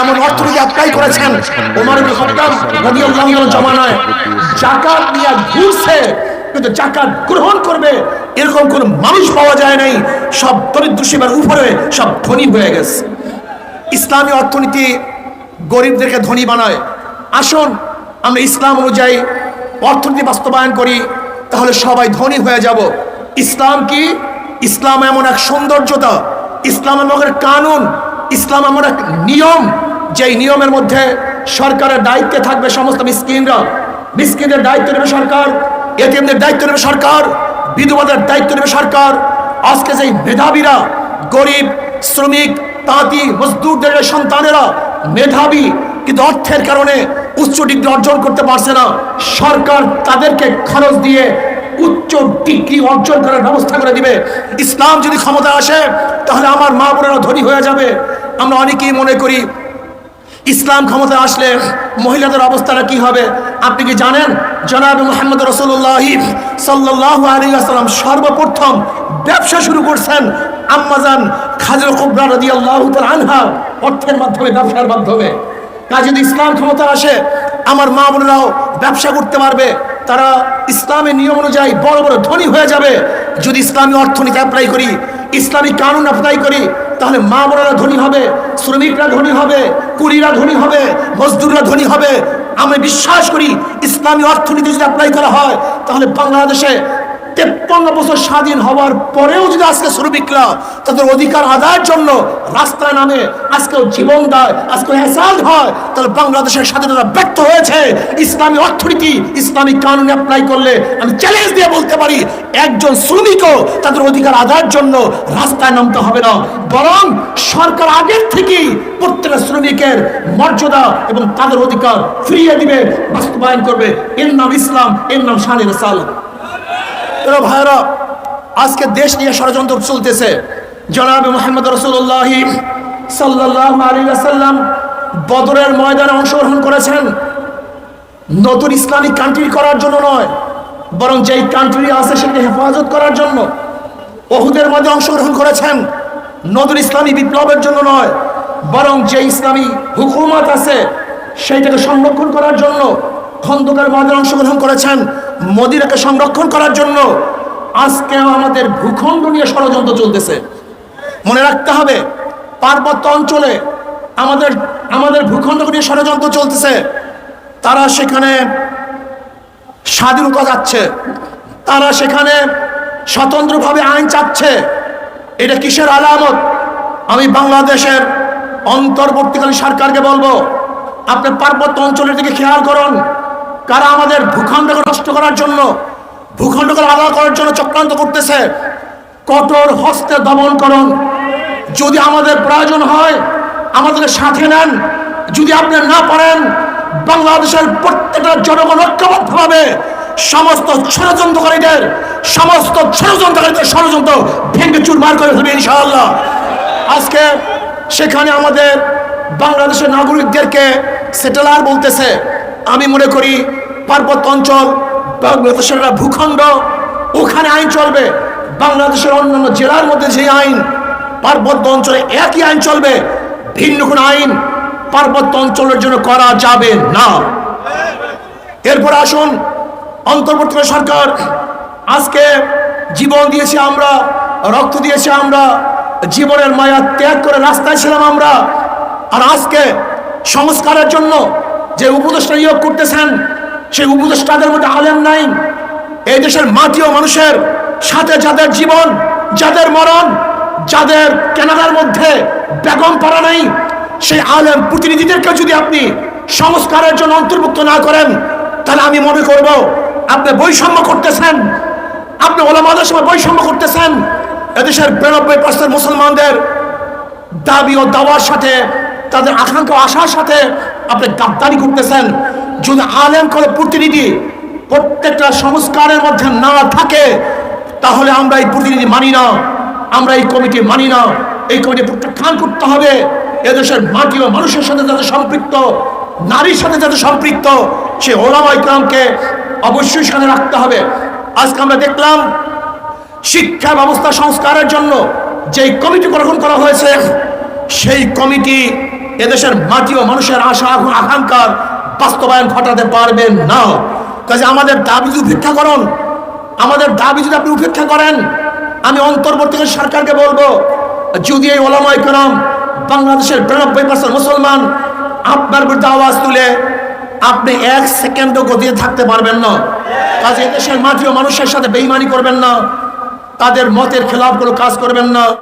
এমন অর্থনীতি অ্যাপ্লাই করেছেন ওমর ইবনে খাত্তাব রাদিয়াল্লাহু আনহু জমানায়। জাকাত নিয়ে ঘুরছে, কিন্তু জাকাত গ্রহণ করবে, এরকম কোন মানুষ পাওয়া যায় নাই। সব দরিদ্র সীমার উপরে সব ধনী হয়ে গেছে। ইসলামী অর্থনীতি গরিবদেরকে ধনী বানায়। আসুন, আমরা ইসলাম অনুযায়ী অর্থনীতি বাস্তবায়ন করি, তাহলে সবাই ধনী হয়ে যাব। ইসলাম কি? ইসলাম এমন এক সৌন্দর্যতা, ইসলাম এমন কানুন, ইসলাম এমন এক নিয়ম যেই নিয়মের মধ্যে সরকারের দায়িত্বে থাকবে সমস্ত মিসকিনরা। মিসকিনদের দায়িত্ব নেবে সরকার এটিএমদের দায়িত্ব নেবে সরকার, বিধবাদের দায়িত্ব নেবে সরকার। আজকে যেই মেধাবীরা, গরিব, শ্রমিক, তাঁতি, মজদুরদের সন্তানেরা, মেধাবী, কিন্তু অর্থের কারণে উচ্চ ডিগ্রি অর্জন করতে পারছে না, সরকার তাদেরকে খরচ দিয়ে উচ্চ ডিগ্রি অর্জন করার ব্যবস্থা করে দিবে। ইসলাম যদি ক্ষমতা আসে, তাহলে আমার মা বোনেরা ধনী হয়ে যাবে। আমরা অনেকেই মনে করি ইসলাম ক্ষমতা আসলে মহিলাদের অবস্থাটা কি হবে? আপনি কি জানেন? জনাব মোহাম্মদ রসুল্লাহ সাল্লাহ আলী আসসালাম সর্বপ্রথম ব্যবসা শুরু করছেন আম্মাজান খাজর কুবরা রদি আল্লাহ আনহা অর্থের মাধ্যমে, ব্যবসার মাধ্যমে। কাজ যদি ইসলাম ক্ষমতা আসে, আমার মা বোনেরাও ব্যবসা করতে পারবে। তারা ইসলামের নিয়ম অনুযায়ী বড় বড় ধনী হয়ে যাবে। যদি ইসলামী অর্থনীতি অ্যাপ্লাই করি, ইসলামী কানুন অ্যাপ্লাই করি তাহলে মা বোনেরা ধনী হবে, শ্রমিকরা ধনী হবে, কুড়িরা ধনী হবে, মজদুররা ধনী হবে। আমি বিশ্বাস করি, ইসলামী অর্থনীতি যদি অ্যাপ্লাই করা হয়, তাহলে বাংলাদেশে তেপ্পান্ন বছর স্বাধীন হওয়ার পরেও যদি আজকে শ্রমিকরা তাদের অধিকার আদায়ের জন্য রাস্তায় নামে, আজকেও জীবন দেয় আজকে হেসাল হয়, তাহলে বাংলাদেশের স্বাধীনতা ব্যর্থ হয়েছে। ইসলামী অর্থনীতি, ইসলামী কানুন অ্যাপ্লাই করলে আমি চ্যালেঞ্জ দিয়ে বলতে পারি, একজন শ্রমিকও তাদের অধিকার আদায়ের জন্য রাস্তায় নামতে হবে না। বরং সরকার আগের থেকেই প্রত্যেকটা শ্রমিকের মর্যাদা এবং তাদের অধিকার ফিরিয়ে দিবে, বাস্তবায়ন করবে। এর নাম ইসলাম, এর নাম সাল এরা ভাইরা আজকে দেশ নিয়ে ষড়যন্ত্র চলতেছে। জনাব মোহাম্মদ রসুল্লাহ সাল্লাহ আলী সাল্লাম বদরের ময়দানে অংশগ্রহণ করেছেন। নতুন ইসলামিক কান্ট্রি করার জন্য নয়, বরং যেই কান্ট্রি আছে সেটাকে হেফাজত করার জন্য অহুদের মধ্যে অংশগ্রহণ করেছেন। নতুন ইসলামী বিপ্লবের জন্য নয়, বরং যে ইসলামী হুকুমত আছে সেইটাকে সংরক্ষণ করার জন্য খন্দকার মধ্যে অংশগ্রহণ করেছেন। মদিরাকে সংরক্ষণ করার জন্য আজকে আমাদের ভূখণ্ড নিয়ে ষড়যন্ত্র চলতেছে। মনে রাখতে হবে, পার্বত্য অঞ্চলে আমাদের আমাদের ভূখণ্ড নিয়ে ষড়যন্ত্র চলতেছে। তারা সেখানে স্বাধীনতা যাচ্ছে। তারা সেখানে স্বতন্ত্রভাবে আইন চাচ্ছে। এটা কিসের আলামত? আমি বাংলাদেশের অন্তর্বর্তীকালীন সরকারকে বলব, আপনি পার্বত্য অঞ্চলের দিকে খেয়াল করুন। কারা আমাদের ভূখণ্ডকে নষ্ট করার জন্য, ভূখণ্ডকে আলাদা করার জন্য চক্রান্ত করতেছে? কঠোর হস্তে দমন করুন। যদি আমাদের প্রয়োজন হয়, আমাদেরকে সাথে নেন। যদি আপনি না পারেন, বাংলাদেশের প্রত্যেকটা জনগণ ঐক্যবদ্ধভাবে সমস্ত ষড়যন্ত্রকারীদের সমস্ত ষড়যন্ত্রকারীদের ষড়যন্ত্র ভেঙে চুরমার করে ফেলবে ইনশাআল্লাহ। আজকে সেখানে আমাদের বাংলাদেশের নাগরিকদেরকে সেটেলার বলতেছে, আমি মনে করি পার্বত্য অঞ্চল, বাংলাদেশের ভূখণ্ড, ওখানে আইন চলবে। বাংলাদেশের অন্যান্য জেলার মধ্যে যে আইন, পার্বত্য অঞ্চলে একই আইন চলবে। ভিন্ন কোনো আইন পার্বত্য অঞ্চলের জন্য করা যাবে না। এরপর আসুন অন্তর্বর্তী সরকার, আজকে জীবন দিয়েছি আমরা, রক্ত দিয়েছি আমরা, জীবনের মায়া ত্যাগ করে রাস্তায় ছিলাম আমরা। আর আজকে সংস্কারের জন্য যে উপদেষ্টা নিয়োগ করতেছেন সেই উপদেষ্টাদের মধ্যে আলেম নাই। এই দেশের মাটি ও মানুষের সাথে যাদের জীবন, যাদের মরণ, যাদের কেনাডার মধ্যে বেগম পাড়া নাই, সেই আলেম প্রতিনিধিদেরকে যদি আপনি সংস্কারের জন্য অন্তর্ভুক্ত না করেন, তাহলে আমি মনে করব আপনি বৈষম্য করতেছেন। আপনি ওলামাদের সময় বৈষম্য করতেছেন। এদেশের বিরানব্বই পার্সেন্ট মুসলমানদের দাবি ও দাওয়ার সাথে, তাদের আকাঙ্ক্ষা আশার সাথে আপনি গাদ্দারি করতেছেন। যদি আলেম করে প্রতিনিধি প্রত্যেকটা সংস্কারের মধ্যে না থাকে, তাহলে আমরা এই প্রতিনিধি মানি না, আমরা এই কমিটি মানি না। এই কমিটি প্রত্যাখ্যান করতে হবে। এদেশের মাটি ও মানুষের সাথে যাদের সম্পৃক্ত, নারীর সাথে যাদের সম্পৃক্ত, সে ওলামা ইকরামকে অবশ্যই সেখানে রাখতে হবে। আজকে আমরা দেখলাম, শিক্ষা ব্যবস্থা সংস্কারের জন্য যে কমিটি গঠন করা হয়েছে, সেই কমিটি এদেশের মাটি ও মানুষের আশা আকাঙ্ক্ষা- আকাঙ্ক্ষার বাস্তবায়ন ঘটাতে পারবেন না। কাজে আমাদের দাবি উপেক্ষা করুন, আমাদের দাবি যদি আপনি উপেক্ষা করেন, আমি অন্তর্বর্তী সরকারকে বলব, যদি এই ওলামাই করম বাংলাদেশের বিরানব্বই পার্সেন্ট মুসলমান আপনার বিরুদ্ধে আওয়াজ তুলে, আপনি এক সেকেন্ডও গতিতে থাকতে পারবেন না। কাজে দেশের ও মানুষের সাথে বেইমানি করবেন না। তাদের মতের খেলাফ কোনো কাজ করবেন না।